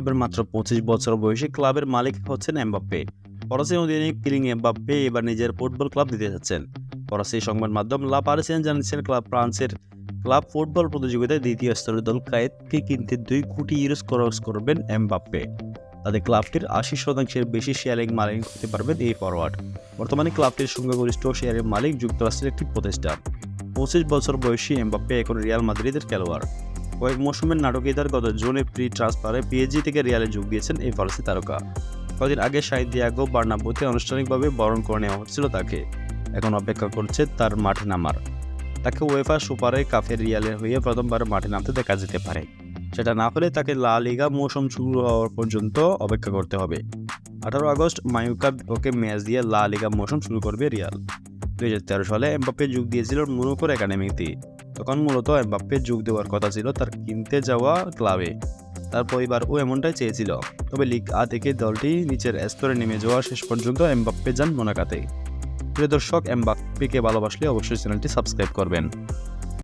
এবার মাত্র পঁচিশ বছর বয়সী ক্লাবের মালিক হচ্ছেন এমবাপ্পে। ফরাসি অধিনায়ক কিলিং এমবাপ্পে এবার নিজের ফুটবল ক্লাব দিতে যাচ্ছেন। ফরাসি সংবাদ মাধ্যম লা পারিসিয়ান জানিয়েছেন, ক্লাব ফ্রান্সের ক্লাব ফুটবল প্রতিযোগিতায় দ্বিতীয় স্তরের দল কায়েতকে কিনতে দুই কোটি ইউরোস খরচ করবেন এমবাপ্পে। তাদের ক্লাবটির আশি শতাংশের বেশি শেয়ারিং মালিক হতে পারবেন এই ফরওয়ার্ড বর্তমানে ক্লাবটির সংখ্যাগরিষ্ঠ শেয়ারের মালিক যুক্তরাষ্ট্রের একটি প্রতিষ্ঠান। পঁচিশ বছর বয়সী এমবাপ্পে এখন রিয়াল মাদ্রিদের খেলোয়াড়। কয়েক মৌসুমের নাটকিতার গত জুনে প্রি ট্রান্সফারে পিএজি থেকে রিয়ালে যোগ দিয়েছেন এই ফরাসি তারকা। কদিন আগে সাইদিয়াগো বার্নাবুতে আনুষ্ঠানিকভাবে বরণ করে নেওয়া হচ্ছিল তাকে। এখন অপেক্ষা করছে তার মাঠে নামার। তাকে ওয়েফা সুপারে কাফের রিয়ালের হয়ে প্রথমবার মাঠে নামতে দেখা যেতে পারে। সেটা না হলে তাকে লা লিগা মৌসুম শুরু হওয়ার পর্যন্ত অপেক্ষা করতে হবে। আঠারো আগস্ট মায়ুকা বিপক্ষে ম্যাচ দিয়ে লা লিগা মৌসুম শুরু করবে রিয়াল। দুই হাজার তেরো সালে এমবাপ্পে যোগ দিয়েছিল মুনুকোর একাডেমিতে। তখন মূলত এমবাপ্পে যোগ দেওয়ার কথা ছিল তার কিনতে যাওয়া ক্লাবে। তার পরিবার ও এমনটাই চেয়েছিল। তবে লিগ আ থেকে দলটি নিচের স্তরে নেমে যাওয়া শেষ পর্যন্ত এমবাপ্পে যান মোনাকাতে। প্রিয় দর্শক, এমবাপ্পেকে ভালোবাসলে অবশ্যই চ্যানেলটি সাবস্ক্রাইব করবেন।